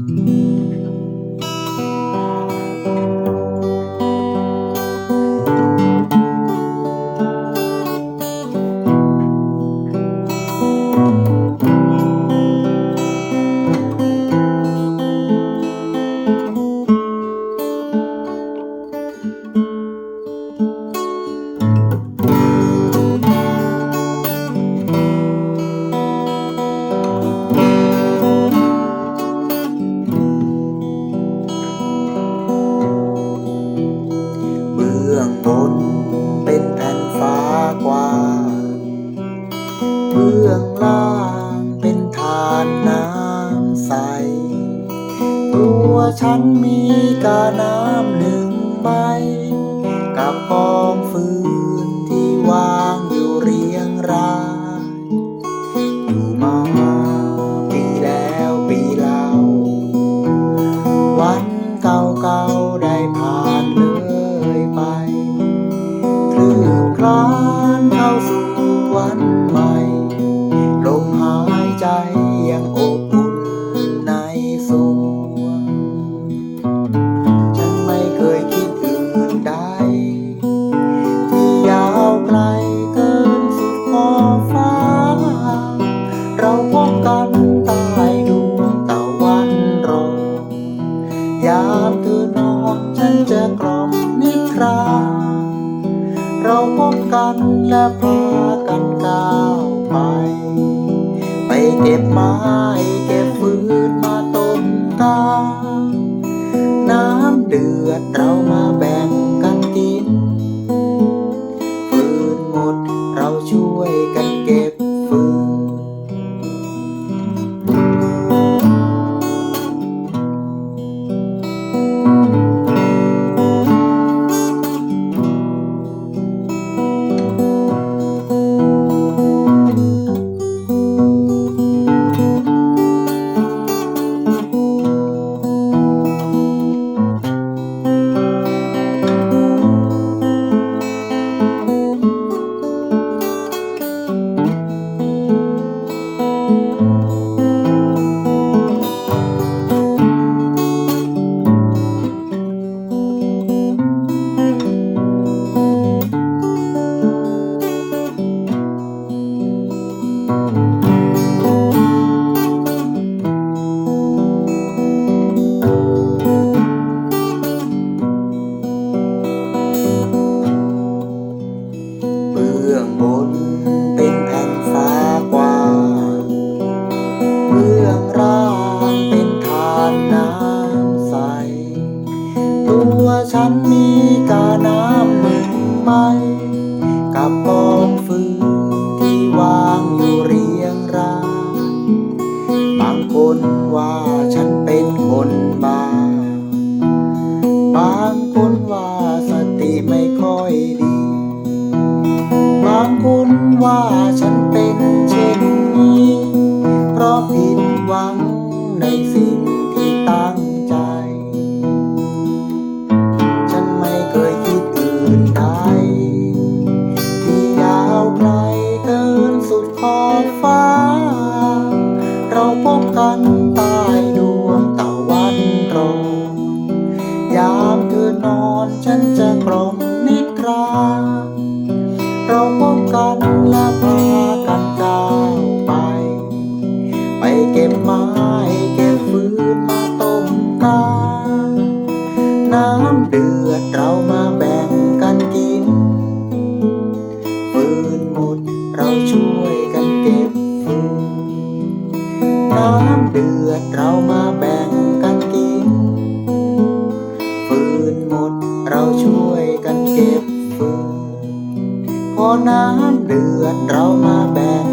Mm-hmm. ฉันมีกาน้ำหนึ่งใบกับปอ พากันก้าวไป ไปเก็บไม้เก็บฟืนมาต้มกาน้ำเดือดเรามาแบ่งกันกินางคนว่าสติไม่ค่อยดี บางคนว่าฉันเป็นเช่นนี้ เพราะผิดหวัง ลือดเรามาแบ่งกันกินฟืนหมดเราช่วยกันเก็บฟืนน้ำเดือดเรามาแบ่งกันกินฟืนหมดเราช่วยกันเก็บฟืนพอน้ำเดือดเรามาแบ่ง